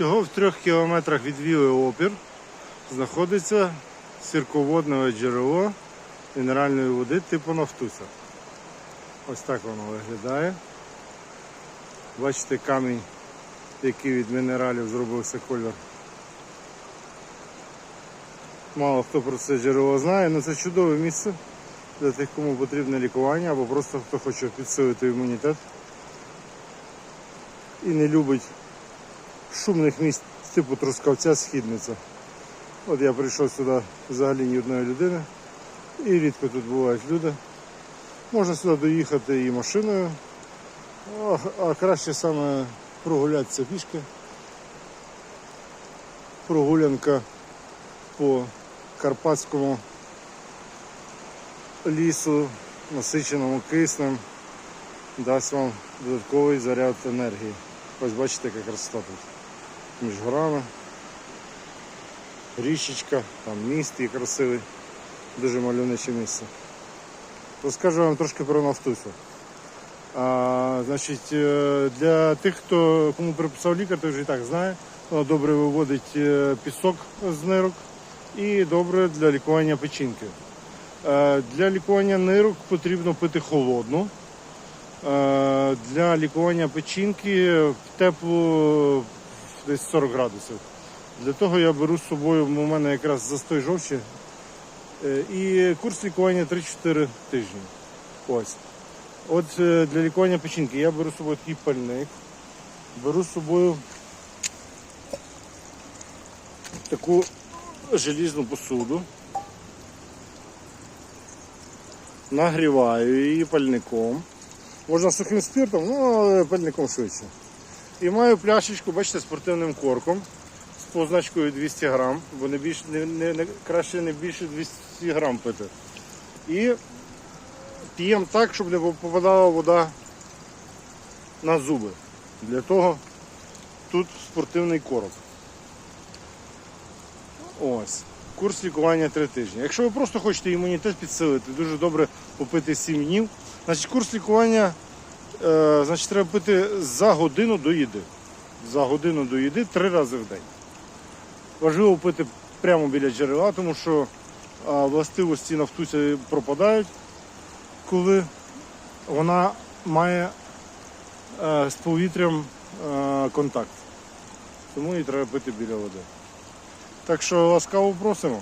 Всього в трьох кілометрах від Віли Опір знаходиться сірководне джерело мінеральної води типу Нафтуса. Ось так воно виглядає. Бачите камінь, який від мінералів зробився кольор. Мало хто про це джерело знає, але це чудове місце для тих, кому потрібне лікування або просто хто хоче підсилити імунітет і не любить шумних місць типу Трускавця, Східниця. От я прийшов сюди взагалі ні одної людини. І рідко тут бувають люди. Можна сюди доїхати і машиною, а, краще саме прогулятися пішки. Прогулянка по карпатському лісу, насиченому киснем, дасть вам додатковий заряд енергії. Ось бачите, яка красота тут. Між горами. Річечка, там міст є красивий, дуже мальовниче місце. Розкажу вам трошки про Нафтусю. А, значить, е, для тих, хто кому приписав лікар, той вже і так знає, воно добре виводить е, пісок з нирок і добре для лікування печінки. Е, Для лікування нирок потрібно пити холодну. Е, Для лікування печінки теплу десь 40 градусів. Для того я беру з собою, у мене якраз застой жовчі. Е, І курс лікування 3-4 тижні. Ось. От е, для лікування печінки я беру з собою такий пальник, беру з собою таку желізну посуду, нагріваю її пальником. Можна сухим спиртом, ну але пальником швидше. І маю пляшечку, бачите, спортивним корком з позначкою 200 грам, бо не більш, не, не, не, краще не більше 200 грам пити. І п'ємо так, щоб не попадала вода на зуби. Для того тут спортивний корок. Ось. Курс лікування 3 тижні. Якщо ви просто хочете імунітет підсилити, дуже добре попити 7 днів. Значить, курс лікування е, значить, треба пити за годину до їди. За годину до їди три рази в день. Важливо пити прямо біля джерела, тому що а, властивості нафтуся пропадають, коли вона має е, з повітрям е, контакт. Тому її треба пити біля води. Так що ласкаво просимо.